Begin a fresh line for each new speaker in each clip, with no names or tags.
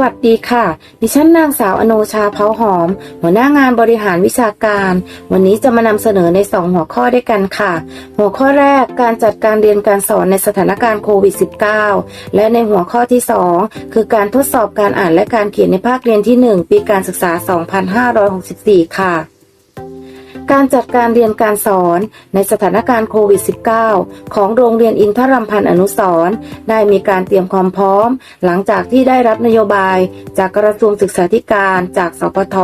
วัสดีค่ะ ดิฉันนางสาวอโนชาเผาหอม หัวหน้างานบริหารวิชาการ วันนี้จะมานำเสนอใน 2 หัวข้อด้วยกันค่ะ หัวข้อแรกการจัดการเรียนการสอนในสถานการณ์โควิด -19 และในหัวข้อที่ 2 คือการทดสอบการอ่านและการเขียนในภาคเรียนที่ 1 ปีการศึกษา 2564 ค่ะ การจัดการเรียนการสอนในสถานการณ์โควิด -19 ของโรงเรียนอินทรัมพันธ์อนุสรได้มีการเตรียมความพร้อม หลังจากที่ได้รับนโยบาย จากกระทรวงศึกษาธิการ จากสพท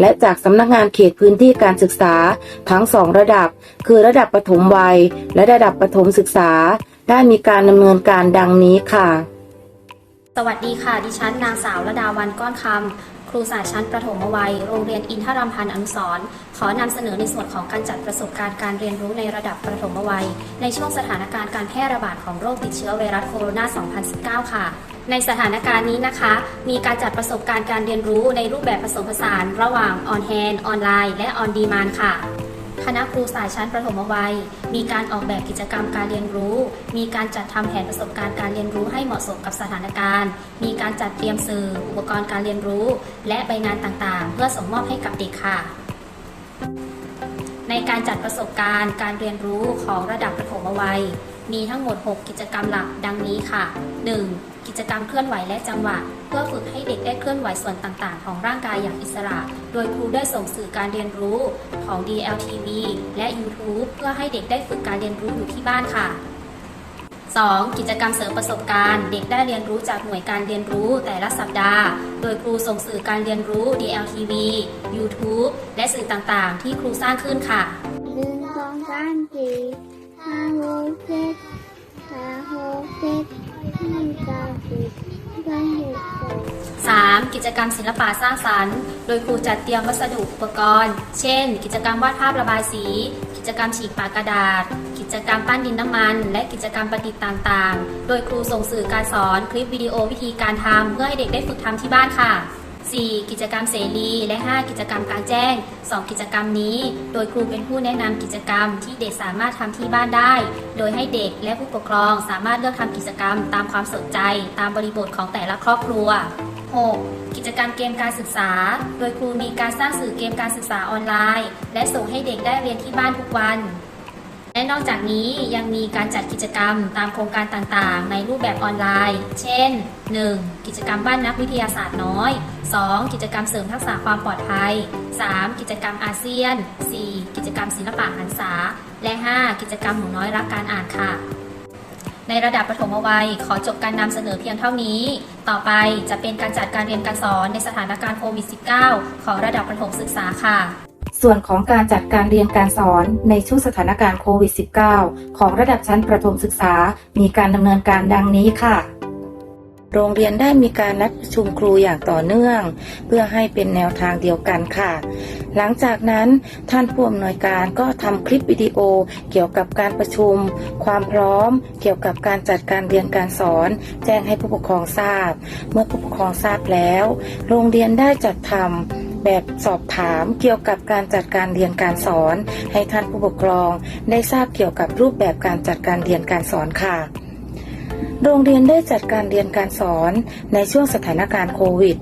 และจากสำนักงานเขตพื้นที่การศึกษา ทั้งสองระดับ คือระดับประถมวัย และระดับประถมศึกษา ได้มีการดำเนินการดังนี้ค่ะ
สวัสดีค่ะ ดิฉันนางสาวระดาวันก้อนค ครูสตร์ชั้นประถมวัย โรงเรียนอินทรัมพันธ์อนุสรขอนำเสนอในส่วนของการจัดประสบการณ์การเรียนรู้ในระดับประถมวัย ในช่วงสถานการณ์การแพร่ระบาดของโรคติดเชื้อไวรัสโคโรนา 2019 ค่ะ ในสถานการณ์นี้นะคะ มีการจัดประสบการณ์การเรียนรู้ในรูปแบบผสมผสาน ระหว่างออนแฮนออนไลน์ และออนดีมานค่ะ คณะครูสายชั้นประถมวัย มีการออกแบบกิจกรรมการเรียนรู้ มีการจัดทำแผนประสบการณ์การเรียนรู้ให้เหมาะสมกับสถานการณ์ มีการจัดเตรียมสื่อ อุปกรณ์การเรียนรู้ และใบงานต่างๆ เพื่อส่งมอบให้กับเด็กค่ะในการจัดประสบการณ์การเรียนรู้ของระดับประถมวัย มีทั้งหมด 6 กิจกรรมหลักดังนี้ค่ะ 1. กิจกรรมเคลื่อนไหวและจังหวะ เพื่อฝึกให้เด็กได้เคลื่อนไหวส่วนต่างๆ ของร่างกายอย่างอิสระ โดยครูได้ส่งสื่อการเรียนรู้ของ DLTV และ YouTube เพื่อให้เด็กได้ฝึกการเรียนรู้อยู่ที่บ้านค่ะ 2. กิจกรรมเสริมประสบการณ์ เด็กได้เรียนรู้จากหน่วยการเรียนรู้แต่ละสัปดาห์ โดยครูส่งสื่อการเรียนรู้ DLTV YouTube และสื่อต่างๆ ที่ครูสร้างขึ้นค่ะ
หนึ่งสองสามสี่ห้าหกเจ็ดห้าหกเจ็ด สาสิบสอง
3. กิจกรรมศิลปะสร้างสรรค์ โดยครูจัดเตรียมวัสดุอุปกรณ์ เช่น กิจกรรมวาดภาพระบายสี กิจกรรมฉีกปากกระดาษ กิจกรรมปั้นดินน้ำมัน และกิจกรรมประดิษฐ์ต่าง ๆ โดยครูส่งสื่อการสอนคลิปวิดีโอวิธีการทำเพื่อให้เด็กได้ฝึกทำที่บ้านค่ะ 4. กิจกรรมเสรี และ 5 กิจกรรมกลางแจ้ง 2 กิจกรรมนี้ โดยครูเป็นผู้แนะนำกิจกรรมที่เด็กสามารถทำที่บ้านได้ โดยให้เด็กและผู้ปกครองสามารถเลือกทำกิจกรรมตามความสนใจ ตามบริบทของแต่ละครอบครัว 6. กิจกรรมเกมการศึกษา โดยครูมีการสร้างสื่อเกมการศึกษาออนไลน์ และส่งให้เด็กได้เรียนที่บ้านทุกวัน และนอกจากนี้ยังมีการจัดกิจกรรมตามโครงการต่างๆ ในรูปแบบออนไลน์ เช่น 1. กิจกรรมบ้านนักวิทยาศาสตร์น้อย 2. กิจกรรมเสริมทักษะความปลอดภัย 3. กิจกรรมอาเซียน 4. กิจกรรมศิลปะหันษา และ 5. กิจกรรมหนูน้อยรักการอ่านค่ะ ในระดับประถมวัยขอจบการนำเสนอเพียงเท่านี้ ต่อไปจะเป็นการจัดการเรียนการสอนในสถานการณ์โควิด -19 ของระดับประถมศึกษาค่ะ
ส่วนของการจัดการเรียนการสอนในช่วงสถานการณ์โควิด -19 ของระดับชั้นประถมศึกษา มีการดำเนินการดังนี้ค่ะโรงเรียนได้มีการนัดประชุมครูอย่างต่อเนื่อง เพื่อให้เป็นแนวทางเดียวกันค่ะ หลังจากนั้นท่านผู้อำนวยการก็ทำคลิปวิดีโอเกี่ยวกับการประชุม ความพร้อม เกี่ยวกับการจัดการเรียนการสอน แจ้งให้ผู้ปกครองทราบ เมื่อผู้ปกครองทราบแล้ว โรงเรียนได้จัดทำแบบสอบถามเกี่ยวกับการจัดการเรียนการสอน ให้ท่านผู้ปกครองได้ทราบเกี่ยวกับรูปแบบการจัดการเรียนการสอนค่ะโรงเรียนได้จัดการเรียนการสอนในช่วงสถานการณ์โควิด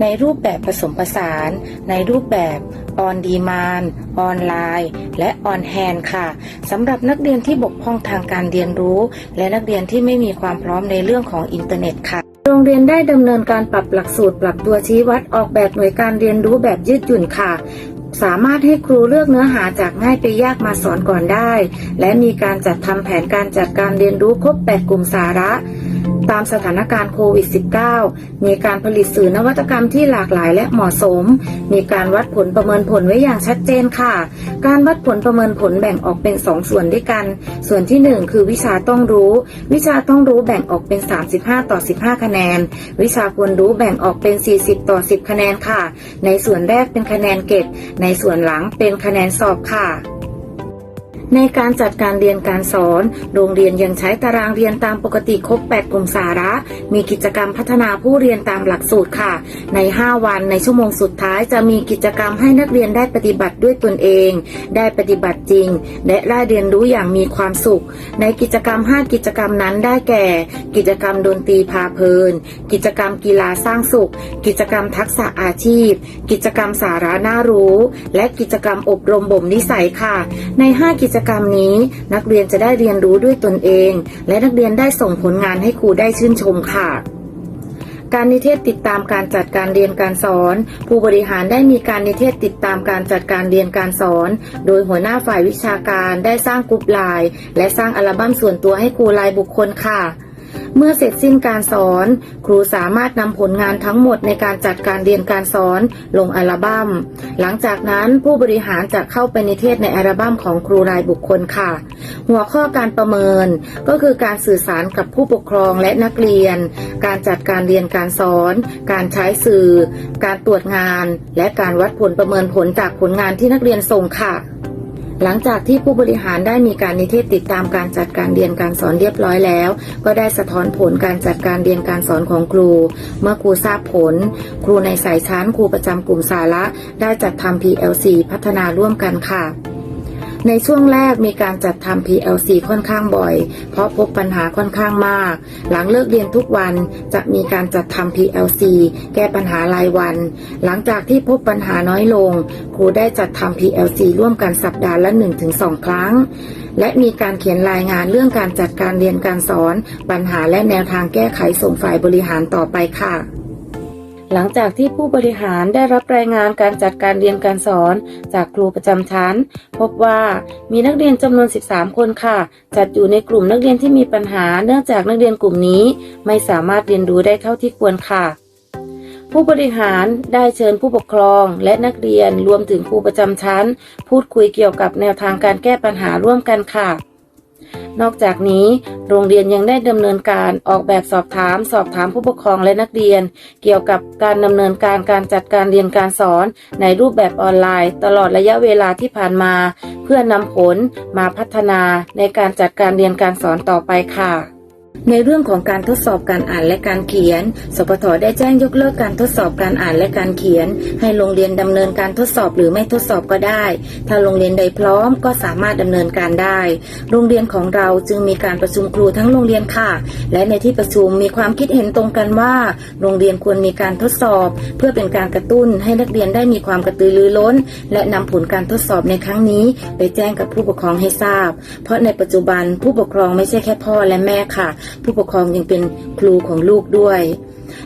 ในรูปแบบผสมผสาน ในรูปแบบออนดีมานออนไลน์ และออนแฮนค่ะสำหรับนักเรียนที่บกพร่องทางการเรียนรู้ และนักเรียนที่ไม่มีความพร้อมในเรื่องของอินเทอร์เน็ตค่ะ โรงเรียนได้ดำเนินการปรับหลักสูตร ปรับตัวชี้วัดออกแบบหน่วยการเรียนรู้แบบยืดหยุ่นค่ะ สามารถให้ครูเลือกเนื้อหาจากง่ายไปยากมาสอนก่อนได้ และมีการจัดทำแผนการจัดการเรียนรู้ครบ 8 กลุ่มสาระ ตามสถานการณ์โควิด -19 มีการผลิตสื่อนวัตกรรมที่หลากหลายและเหมาะสม มีการวัดผลประเมินผลไว้อย่างชัดเจนค่ะ การวัดผลประเมินผลแบ่งออกเป็น 2 ส่วนด้วยกัน ส่วนที่ 1 คือวิชาต้องรู้ วิชาต้องรู้แบ่งออกเป็น 35 ต่อ 15 คะแนน วิชาควรรู้แบ่งออกเป็น 40 ต่อ 10 คะแนนค่ะ ในส่วนแรกเป็นคะแนนเก็บ ในส่วนหลังเป็นคะแนนสอบค่ะ ในการจัดการเรียนการสอน โรงเรียนยังใช้ตารางเรียนตามปกติครบ 8 กลุ่มสาระ มีกิจกรรมพัฒนาผู้เรียนตามหลักสูตรค่ะ ใน 5 วันในชั่วโมงสุดท้ายจะมีกิจกรรมให้นักเรียนได้ปฏิบัติด้วยตนเอง ได้ปฏิบัติจริง และได้เรียนรู้อย่างมีความสุข ในกิจกรรม 5 กิจกรรมนั้นได้แก่ กิจกรรมดนตรีพาเพลิน กิจกรรมกีฬาสร้างสุข กิจกรรมทักษะอาชีพ กิจกรรมสาระน่ารู้ และกิจกรรมอบรมบ่มนิสัยค่ะ ใน 5 กิจกรรมนี้นักเรียนจะได้เรียนรู้ด้วยตนเอง และนักเรียนได้ส่งผลงานให้ครูได้ชื่นชมค่ะการนิเทศติดตามการจัดการเรียนการสอน ผู้บริหารได้มีการนิเทศติดตามการจัดการเรียนการสอน โดยหัวหน้าฝ่ายวิชาการได้สร้างกรุ๊ปไลน์และสร้างอัลบั้มส่วนตัวให้ครูรายบุคคลค่ะ เมื่อเสร็จสิ้นการสอน ครูสามารถนำผลงานทั้งหมดในการจัดการเรียนการสอนลงอัลบัม้ม หลังจากนั้นผู้บริหารจะเข้าไปนิเทศในอัลบั้มของครูรายบุคคลค่ะ หัวข้อการประเมินก็คือการสื่อสารกับผู้ปกครองและนักเรียน การจัดการเรียนการสอน การใช้สื่อ การตรวจงาน และการวัดผลประเมินผลจากผลงานที่นักเรียนส่งค่ะ หลังจากที่ผู้บริหารได้มีการนิเทศติดตามการจัดการเรียนการสอนเรียบร้อยแล้ว ก็ได้สะท้อนผลการจัดการเรียนการสอนของครู เมื่อครูทราบผล ครูในสายชั้นครูประจำกลุ่มสาระ ได้จัดทำ PLC พัฒนาร่วมกันค่ะ ในช่วงแรกมีการจัดทำ PLC ค่อนข้างบ่อย เพราะพบปัญหาค่อนข้างมาก หลังเลิกเรียนทุกวันจะมีการจัดทำ PLC แก้ปัญหารายวัน หลังจากที่พบปัญหาน้อยลง ครูได้จัดทำ PLC ร่วมกันสัปดาห์ละ 1-2 ครั้ง และมีการเขียนรายงานเรื่องการจัดการเรียนการสอน ปัญหาและแนวทางแก้ไขส่งฝ่ายบริหารต่อไปค่ะ หลังจากที่ผู้บริหารได้รับรายงานการจัดการเรียนการสอนจากครูประจำชั้น พบว่ามีนักเรียนจำนวน 13 คนค่ะ จัดอยู่ในกลุ่มนักเรียนที่มีปัญหา เนื่องจากนักเรียนกลุ่มนี้ ไม่สามารถเรียนรู้ได้เท่าที่ควรค่ะผู้บริหารได้เชิญผู้ปกครองและนักเรียนรวมถึงครูประจำชั้น พูดคุยเกี่ยวกับแนวทางการแก้ปัญหาร่วมกันค่ะ นอกจากนี้โรงเรียนยังได้ดำเนินการออกแบบสอบถาม สอบถามผู้ปกครองและนักเรียน เกี่ยวกับการดำเนินการการจัดการเรียนการสอนในรูปแบบออนไลน์ ตลอดระยะเวลาที่ผ่านมา เพื่อนำผลมาพัฒนาในการจัดการเรียนการสอนต่อไปค่ะ ในเรื่องของการทดสอบการอ่านและการเขียน สปทได้แจ้งยกเลิกการทดสอบการอ่านและการเขียน ให้โรงเรียนดำเนินการทดสอบหรือไม่ทดสอบก็ได้ ถ้าโรงเรียนใดพร้อมก็สามารถดำเนินการได้ โรงเรียนของเราจึงมีการประชุมครูทั้งโรงเรียนค่ะ และในที่ประชุมมีความคิดเห็นตรงกันว่า โรงเรียนควรมีการทดสอบ เพื่อเป็นการกระตุ้นให้นักเรียนได้มีความกระตือรือร้น และนำผลการทดสอบในครั้งนี้ ไปแจ้งกับผู้ปกครองให้ทราบ เพราะในปัจจุบันผู้ปกครองไม่ใช่แค่พ่อและแม่ค่ะผู้ปกครองยังเป็นครูของลูกด้วย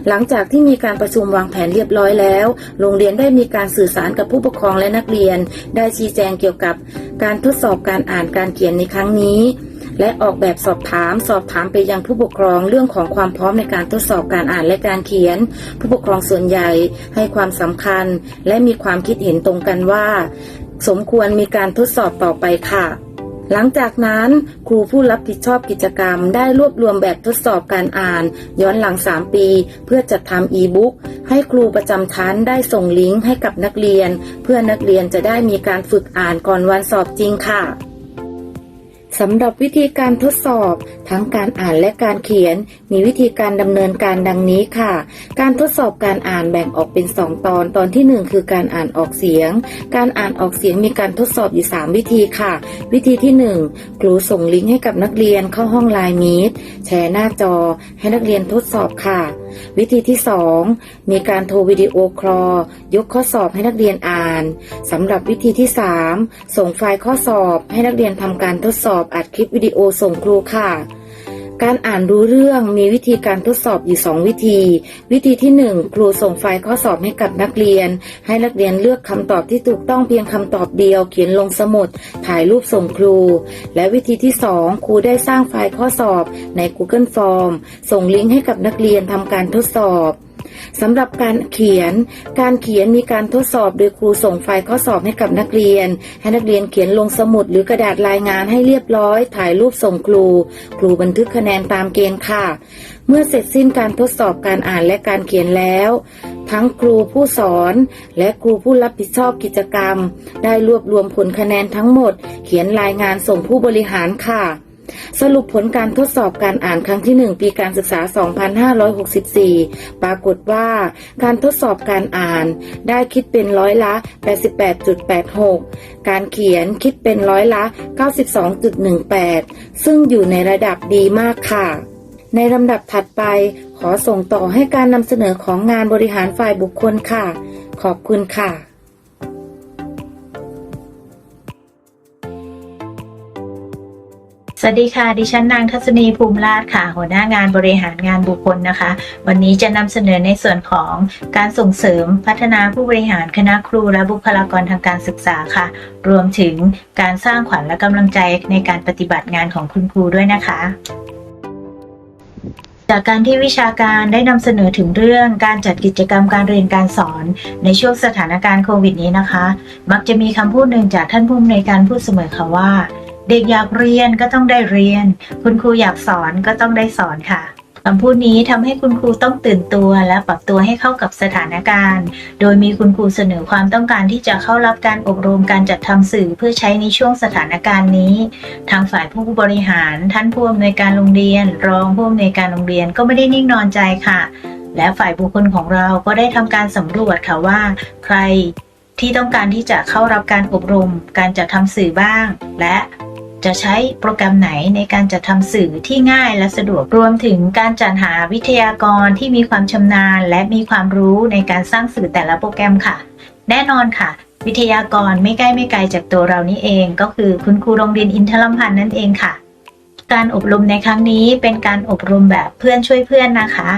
หลังจากที่มีการประชุมวางแผนเรียบร้อยแล้ว โรงเรียนได้มีการสื่อสารกับผู้ปกครองและนักเรียน ได้ชี้แจงเกี่ยวกับการทดสอบการอ่านการเขียนในครั้งนี้และออกแบบสอบถาม สอบถามไปยังผู้ปกครองเรื่องของความพร้อมในการทดสอบการอ่านและการเขียน ผู้ปกครองส่วนใหญ่ให้ความสำคัญ และมีความคิดเห็นตรงกันว่า สมควรมีการทดสอบต่อไปค่ะ หลังจากนั้นครูผู้รับผิดชอบกิจกรรม ได้รวบรวมแบบทดสอบการอ่าน ย้อนหลัง 3 ปี เพื่อจัดทำอีบุ๊กให้ครูประจำชั้นได้ส่งลิงก์ให้กับนักเรียน เพื่อนักเรียนจะได้มีการฝึกอ่านก่อนวันสอบจริงค่ะ สำหรับวิธีการทดสอบ ทั้งการอ่านและการเขียน มีวิธีการดำเนินการดังนี้ค่ะ การทดสอบการอ่านแบ่งออกเป็น 2 ตอน ตอนทีหนึ่1 คือการอ่านออกเสียง การอ่านออกเสียงมีการทดสอบอยู่ 3 วิธีค่ะ วิธีที่ 1 ครูส่งลิงก์ให้กับนักเรียนเข้าห้องไลน์มีดแชร์หน้าจอ ให้นักเรียนทดสอบค่ะ วิธีที่ 2 มีการโทรวิดีโอคอลยกข้อสอบให้นักเรียนอ่านสำหรับวิธีที่ 3 ส่งไฟล์ข้อสอบให้นักเรียนทำการทดสอบอัดคลิปวิดีโอส่งครูค่ะ การอ่านรู้เรื่องมีวิธีการทดสอบอยู่ 2 วิธี วิธีที่ 1 ครูส่งไฟล์ข้อสอบให้กับนักเรียน ให้นักเรียนเลือกคำตอบที่ถูกต้องเพียงคำตอบเดียว เขียนลงสมุด ถ่ายรูปส่งครู และวิธีที่ 2 ครูได้สร้างไฟล์ข้อสอบใน Google Form ส่งลิงก์ให้กับนักเรียนทำการทดสอบ สำหรับการเขียน การเขียนมีการทดสอบโดยครูส่งไฟล์ข้อสอบให้กับนักเรียน ให้นักเรียนเขียนลงสมุดหรือกระดาษรายงานให้เรียบร้อย ถ่ายรูปส่งครู ครูบันทึกคะแนนตามเกณฑ์ค่ะ เมื่อเสร็จสิ้นการทดสอบการอ่านและการเขียนแล้ว ทั้งครูผู้สอนและครูผู้รับผิดชอบกิจกรรม ได้รวบรวมผลคะแนนทั้งหมด เขียนรายงานส่งผู้บริหารค่ะ สรุปผลการทดสอบการอ่านครั้งที่ 1 ปีการศึกษา 2564 ปรากฏว่าการทดสอบการอ่านได้คิดเป็นร้อยละ 88.86 การเขียนคิดเป็นร้อยละ 92.18 ซึ่งอยู่ในระดับดีมากค่ะ ในลำดับถัดไปขอส่งต่อให้การนำเสนอของงานบริหารฝ่ายบุคคลค่ะ ขอบคุณค่ะ
วัสดีค่ะ ดิฉันนางทัศนีภูมิราชค่ะ หัวหน้างานบริหารงานบุคคลนะคะ วันนี้จะนำเสนอในส่วนของการส่งเสริมพัฒนาผู้บริหารคณะครูและบุคลากรทางการศึกษาค่ะ รวมถึงการสร้างขวัญและกำลังใจในการปฏิบัติงานของคุณครูด้วยนะคะจากการที่วิชาการได้นำเสนอถึงเรื่องการจัดกิจกรรมการเรียนการสอนในช่วงสถานการณ์โควิดนี้นะคะ มักจะมีคำพูดหนึ่งจากท่านผู้อำนวยการพูดเสมอค่ะว่า เด็กอยากเรียนก็ต้องได้เรียน คุณครูอยากสอนก็ต้องได้สอนค่ะคำพูดนี้ทำให้คุณครูต้องตื่นตัวและปรับตัวให้เข้ากับสถานการณ์ โดยมีคุณครูเสนอความต้องการที่จะเข้ารับการอบรมการจัดทำสื่อเพื่อใช้ในช่วงสถานการณ์นี้ ทางฝ่ายผู้บริหาร ท่านผู้อำนวยการโรงเรียน รองผู้อำนวยการโรงเรียนก็ไม่ได้นิ่งนอนใจค่ะ และฝ่ายบุคคลของเราก็ได้ทำการสำรวจค่ะว่า ใครที่ต้องการที่จะเข้ารับการอบรม การจัดทำสื่อบ้าง และ จะใช้โปรแกรมไหนในการจัดทำสื่อที่ง่ายและสะดวก รวมถึงการจัดหาวิทยากรที่มีความชำนาญ และมีความรู้ในการสร้างสื่อแต่ละโปรแกรมค่ะ แน่นอนค่ะ วิทยากรไม่ใกล้ไม่ไกลจากตัวเรานี่เอง ก็คือคุณครูโรงเรียนอินทรมพันธ์นั่นเองค่ะ การอบรมในครั้งนี้เป็นการอบรมแบบเพื่อนช่วยเพื่อนนะคะ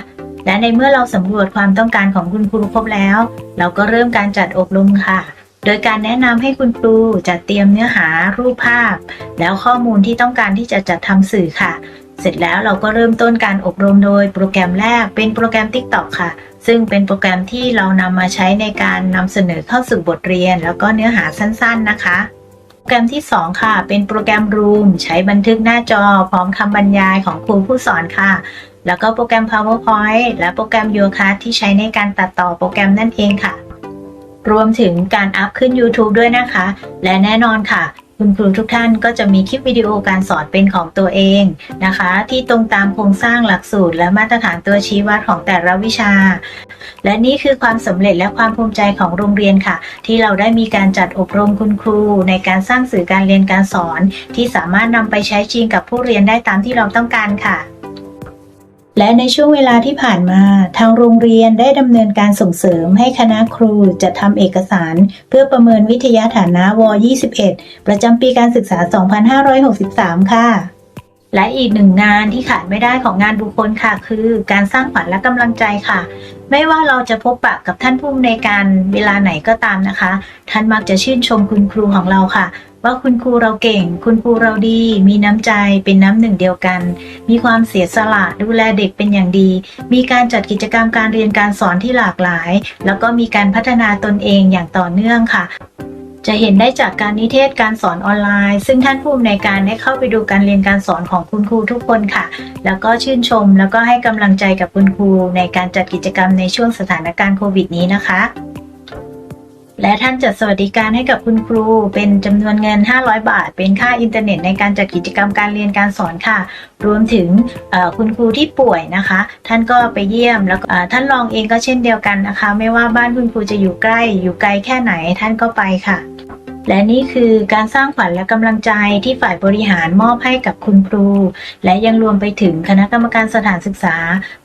และในเมื่อเราสำรวจความต้องการของคุณครูครบแล้ว เราก็เริ่มการจัดอบรมค่ะ โดยการแนะนำให้คุณครูจัดเตรียมเนื้อหารูปภาพ แล้วข้อมูลที่ต้องการที่จะจัดทำสื่อค่ะ เสร็จแล้วเราก็เริ่มต้นการอบรมโดยโปรแกรมแรกเป็นโปรแกรม TikTok ค่ะ ซึ่งเป็นโปรแกรมที่เรานำมาใช้ในการนำเสนอเข้าสู่บทเรียน แล้วก็เนื้อหาสั้นๆนะคะโปรแกรมที่ 2 ค่ะ เป็นโปรแกรม Room ใช้บันทึกหน้าจอ พร้อมคำบรรยายของครูผู้สอนค่ะ แล้วก็โปรแกรม PowerPoint และโปรแกรม y o c a s t ที่ใช้ในการตัดต่อโปรแกรมนั่นเองค่ะ รวมถึงการอัพขึ้น YouTube ด้วยนะคะ และแน่นอนค่ะ คุณครูทุกท่านก็จะมีคลิปวิดีโอการสอนเป็นของตัวเองนะคะ ที่ตรงตามโครงสร้างหลักสูตร และมาตรฐานตัวชี้วัดของแต่ละวิชา และนี่คือความสำเร็จและความภูมิใจของโรงเรียนค่ะ ที่เราได้มีการจัดอบรมคุณครู ในการสร้างสื่อการเรียนการสอน ที่สามารถนำไปใช้จริงกับผู้เรียนได้ตามที่เราต้องการค่ะ และในช่วงเวลาที่ผ่านมา ทางโรงเรียนได้ดำเนินการส่งเสริมให้คณะครูจะทำเอกสาร เพื่อประเมินวิทยาฐานะว 21 ประจำปีการศึกษา 2563 ค่ะ และอีกหนึ่งงานที่ขาดไม่ได้ของงานบุคคลค่ะ คือการสร้างขวัญและกำลังใจค่ะ ไม่ว่าเราจะพบปะกับท่านผู้อำนวยการเวลาไหนก็ตามนะคะ ท่านมักจะชื่นชมคุณครูของเราค่ะ ว่าคุณครูเราเก่ง คุณครูเราดี มีน้ำใจเป็นน้ำหนึ่งเดียวกัน มีความเสียสละดูแลเด็กเป็นอย่างดี มีการจัดกิจกรรมการเรียนการสอนที่หลากหลาย แล้วก็มีการพัฒนาตนเองอย่างต่อเนื่องค่ะจะเห็นได้จากการนิเทศการสอนออนไลน์ ซึ่งท่านผู้อำนวยการได้เข้าไปดูการเรียนการสอนของคุณครูทุกคนค่ะ แล้วก็ชื่นชมแล้วก็ให้กำลังใจกับคุณครูในการจัดกิจกรรมในช่วงสถานการณ์โควิดนี้นะคะ และท่านจัดสวัสดิการให้กับคุณครู เป็นจำนวนเงิน 500 บาท เป็นค่าอินเทอร์เน็ตในการจัดกิจกรรมการเรียนการสอนค่ะ รวมถึงคุณครูที่ป่วยนะคะ ท่านก็ไปเยี่ยมแล้วท่านรองเองก็เช่นเดียวกันนะคะ ไม่ว่าบ้านคุณครูจะอยู่ใกล้อยู่ไกลแค่ไหนท่านก็ไปค่ะ และนี่คือการสร้างขวัญและกำลังใจที่ฝ่ายบริหารมอบให้กับคุณครู และยังรวมไปถึงคณะกรรมการสถานศึกษา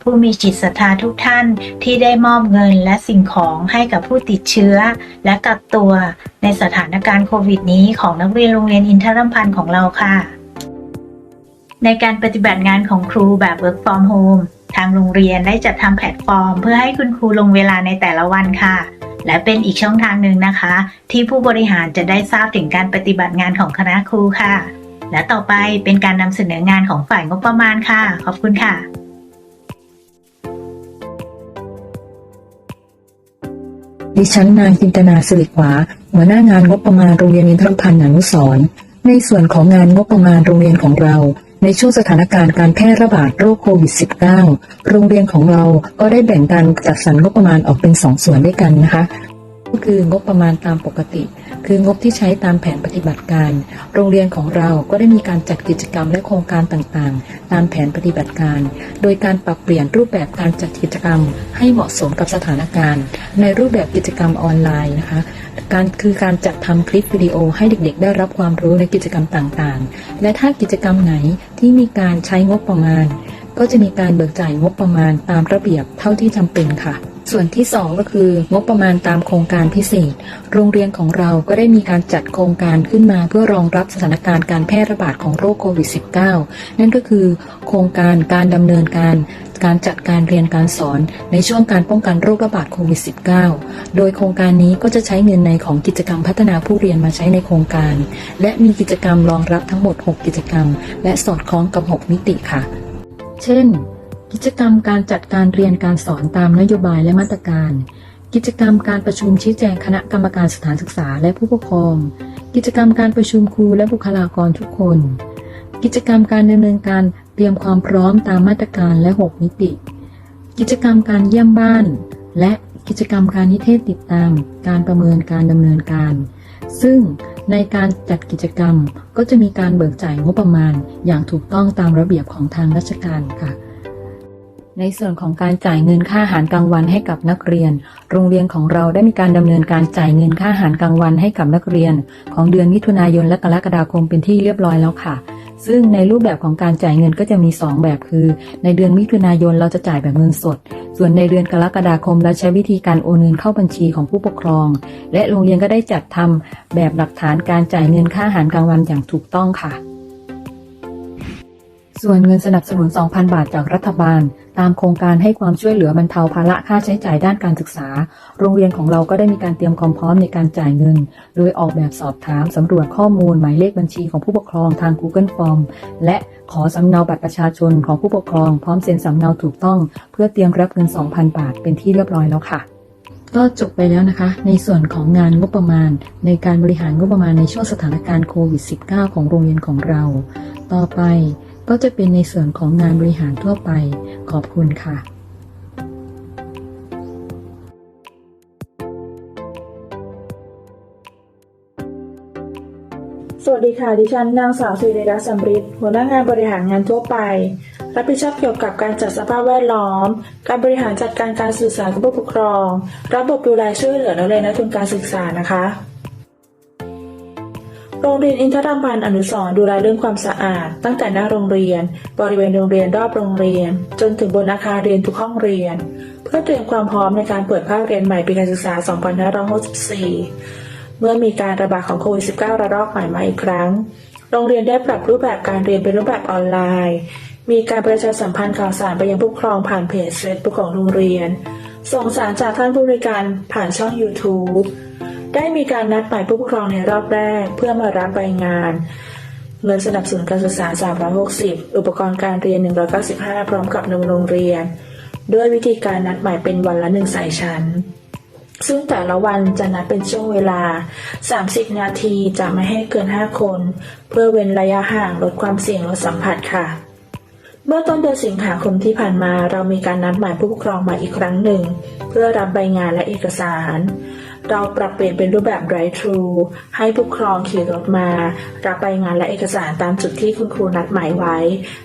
ผู้มีจิตศรัทธาทุกท่านที่ได้มอบเงินและสิ่งของให้กับผู้ติดเชื้อ และกักตัวในสถานการณ์โควิดนี้ของนักเรียนโรงเรียนอินทรมพันธ์ของเราค่ะ ในการปฏิบัติงานของครูแบบ work from home ทางโรงเรียนได้จัดทำแพลตฟอร์ม เพื่อให้คุณครูลงเวลาในแต่ละวันค่ะ และเป็นอีกช่องทางหนึ่งนะคะ ที่ผู้บริหารจะได้ทราบถึงการปฏิบัติงานของคณะครูค่ะ และต่อไปเป็นการนำเสนองานของฝ่ายงบประมาณค่ะ ขอบคุณค่ะ
ดิฉันนางจินตนาสิริขวาหัวหน้างานงบประมาณโรงเรียนอินทรพันธ์อนุสรในส่วนของงานงบประมาณโรงเรียนของเรา ในช่วงสถานการณ์การแพร่ระบาดโรคโควิด -19 โรงเรียนของเราก็ได้แบ่งการจัดสรรงบประมาณออกเป็นสองส่วนด้วยกันนะคะ ก็คืองบประมาณตามปกติ คืองบที่ใช้ตามแผนปฏิบัติการ โรงเรียนของเราก็ได้มีการจัดกิจกรรมและโครงการต่างๆ ตามแผนปฏิบัติการ โดยการปรับเปลี่ยนรูปแบบการจัดกิจกรรม ให้เหมาะสมกับสถานการณ์ ในรูปแบบกิจกรรมออนไลน์นะคะการคือการจัดทำคลิปวิดีโอให้เด็กๆ ได้รับความรู้ในกิจกรรมต่างๆ และถ้ากิจกรรมไหนที่มีการใช้งบประมาณ ก็จะมีการเบิกจ่ายงบประมาณตามระเบียบเท่าที่จำเป็นค่ะ ส่วนที่ 2 ก็คืองบประมาณตามโครงการพิเศษ โรงเรียนของเราก็ได้มีการจัดโครงการขึ้นมาเพื่อรองรับสถานการณ์การแพร่ระบาดของโรคโควิด -19 นั่นก็คือโครงการการดำเนินการการจัดการเรียนการสอนในช่วงการป้องกันโรคระบาดโควิด -19 โดยโครงการนี้ก็จะใช้เงินในของกิจกรรมพัฒนาผู้เรียนมาใช้ในโครงการ และมีกิจกรรมรองรับทั้งหมด 6 กิจกรรม และสอดคล้องกับ 6 มิติค่ะ เช่น กิจกรรมการจัดการเรียนการสอนตามนโยบายและมาตรการ กิจกรรมการประชุมชี้แจงคณะกรรมการสถานศึกษาและผู้ปกครอง กิจกรรมการประชุมครูและบุคลากรทุกคน กิจกรรมการดำเนินการเตรียมความพร้อมตามมาตรการและ 6 มิติ กิจกรรมการเยี่ยมบ้าน และกิจกรรมการนิเทศติดตาม การประเมินการดำเนินการ ซึ่งในการจัดกิจกรรมก็จะมีการเบิกจ่ายงบประมาณอย่างถูกต้องตามระเบียบของทางราชการค่ะ ในส่วนของการจ่ายเงินค่าอาหารกลางวันให้กับนักเรียน โรงเรียนของเราได้มีการดำเนินการจ่ายเงินค่าอาหารกลางวันให้กับนักเรียน ของเดือนมิถุนายนและกรกฎาคมเป็นที่เรียบร้อยแล้วค่ะ ซึ่งในรูปแบบของการจ่ายเงินก็จะมี 2 แบบคือ ในเดือนมิถุนายนเราจะจ่ายแบบเงินสด ส่วนในเดือนกรกฎาคมเราใช้วิธีการโอนเงินเข้าบัญชีของผู้ปกครอง และโรงเรียนก็ได้จัดทำแบบหลักฐานการจ่ายเงินค่าอาหารกลางวันอย่างถูกต้องค่ะ ส่วนเงินสนับสนุน 2,000 บาทจากรัฐบาล ตามโครงการให้ความช่วยเหลือบรรเทาภาระค่าใช้จ่ายด้านการศึกษา โรงเรียนของเราก็ได้มีการเตรียมความพร้อมในการจ่ายเงิน โดยออกแบบสอบถามสำรวจข้อมูล หมายเลขบัญชีของผู้ปกครองทาง Google Form และขอสำเนาบัตรประชาชนของผู้ปกครอง พร้อมเซ็นสำเนาถูกต้อง เพื่อเตรียมรับเงิน 2,000 บาทเป็นที่เรียบร้อยแล้วค่ะก็จบไปแล้วนะคะ ในส่วนของงานงบประมาณ ในการบริหารงบประมาณในช่วงสถานการณ์โควิด -19 ของโรงเรียนของเรา ต่อไป ก็จะเป็นในส่วนของงานบริหารทั่วไป ขอบคุณค่ะ
สวัสดีค่ะ ดิฉันนางสาวสิริรัตน์สำริดหัวหน้างานบริหารงานทั่วไป รับผิดชอบเกี่ยวกับการจัดสภาพแวดล้อม การบริหารจัดการการสื่อสารกับผู้ปกครอง ระบบดูแลช่วยเหลือนักเรียนและทุนการศึกษานะคะ โรงเรียนอินทรามพันอนุสรดูแลเรื่องความสะอาด ตั้งแต่หน้าโรงเรียน บริเวณโรงเรียนรอบโรงเรียน จนถึงบนอาคารเรียนทุกห้องเรียน เพื่อเตรียมความพร้อมในการเปิดภาคเรียนใหม่ปีการศึกษา 2564 เมื่อมีการระบาดของโควิด -19 ระลอกใหม่มาอีกครั้ง โรงเรียนได้ปรับรูปแบบการเรียนเป็นรูปแบบออนไลน์ มีการประชาสัมพันธ์ข่าวสารไปยังผู้ปกครองผ่านเพจเฟซบุ๊กของโรงเรียน ส่งสารจากท่านผู้บริการผ่านช่อง YouTube ได้มีการนัดหมายผู้ปกครองในรอบแรก เพื่อมารับใบงาน เงินสนับสนุนการศึกษา 360 อุปกรณ์การเรียน 195 พร้อมกับนมโรงเรียน ด้วยวิธีการนัดหมายเป็นวันละหนึ่งสายชั้น ซึ่งแต่ละวันจะนัดเป็นช่วงเวลา 30 นาทีจะไม่ให้เกิน 5 คน เพื่อเว้นระยะห่างลดความเสี่ยงลดสัมผัสค่ะ เมื่อต้นเดือนสิงหาคมที่ผ่านมาเรามีการนัดหมายผู้ปกครองมาอีกครั้งหนึ่ง เพื่อรับใบงานและเอกสาร เราปรับเปลี่ยนเป็นรูปแบบ drive thru ให้ผู้ปกครองขี่รถมา รับใบงานและเอกสารตามจุดที่คุณครูนัดหมายไว้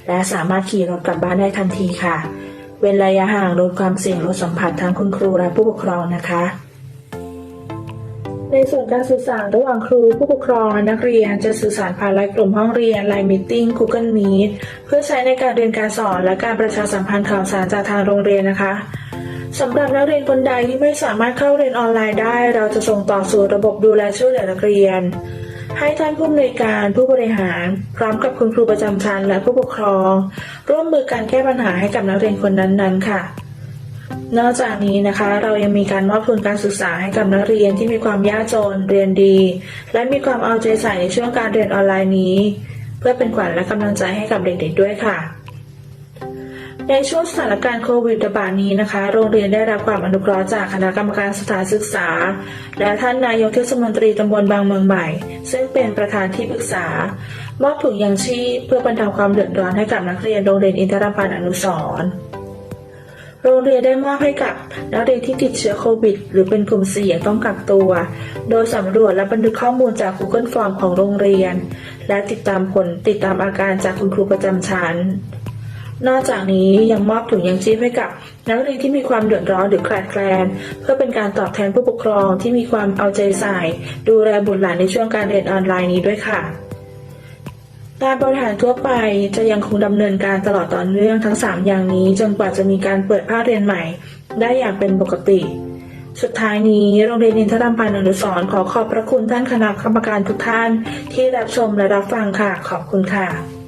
และสามารถขี่รถกลับบ้านได้ทันทีค่ะ เว้นระยะห่างลดความเสี่ยงลดสัมผัสทางคุณครูและผู้ปกครองนะคะ ในส่วนการสื่อสารระหว่างครูผู้ปกครองและนักเรียนจะสื่อสารผ่านไลน์กลุ่มห้องเรียนไลน์มิทติ้ง Google Meet เพื่อใช้ในการเรียนการสอนและการประชาสัมพันธ์ข่าวสารจากทางโรงเรียนนะคะสำหรับนักเรียนคนใดที่ไม่สามารถเข้าเรียนออนไลน์ได้ เราจะส่งต่อสู่ระบบดูแลช่วยเหลือนักเรียน ให้ท่านผู้อำนวยการผู้บริหาร พร้อมกับคุณครูประจำชั้นและผู้ปกครอง ร่วมมือการแก้ปัญหาให้กับนักเรียนคนนั้นๆ ค่ะ นอกจากนี้นะคะเรายังมีการมอบทุนการศึกษาให้กับนักเรียนที่มีความยากจนเรียนดี และมีความเอาใจใส่ในช่วงการเรียนออนไลน์นี้ เพื่อเป็นขวัญและกำลังใจให้กับเด็กๆด้วยค่ะ ในช่วงสถานการณ์โควิดระบาดนี้นะคะ โรงเรียนได้รับความอนุเคราะห์จากคณะกรรมการสถานศึกษา และท่านนายกเทศมนตรีตำบลบางเมืองใหม่ ซึ่งเป็นประธานที่ปรึกษา มอบถุงยังชีพเพื่อบรรเทาความเดือดร้อนให้กับนักเรียนโรงเรียนอินทรพันธ์อนุสรณ์ โรงเรียนได้มอบให้กับนักเรียนที่ติดเชื้อโควิด หรือเป็นกลุ่มเสี่ยงต้องกักตัว โดยสำรวจและบันทึกข้อมูลจาก Google Form ของโรงเรียน และติดตามผลติดตามอาการจากคุณครูประจำชั้น นอกจากนี้ยังมอบถุงยังชีพให้กับนักเรียนที่มีความเดือดร้อนหรือขาดแคลน เพื่อเป็นการตอบแทนผู้ปกครองที่มีความเอาใจใส่ ดูแลบุตรหลานในช่วงการเรียนออนไลน์นี้ด้วยค่ะ การบริหารทั่วไปจะยังคงดำเนินการตลอดต่อเนื่องทั้ง 3 อย่างนี้ จนกว่าจะมีการเปิดภาคเรียนใหม่ ได้อย่างเป็นปกติ สุดท้ายนี้โรงเรียนอินทรามพันธ์อนุสรณ์ขอขอบพระคุณท่านคณะกรรมการทุกท่านที่รับชมและรับฟังค่ะขอบคุณค่ะ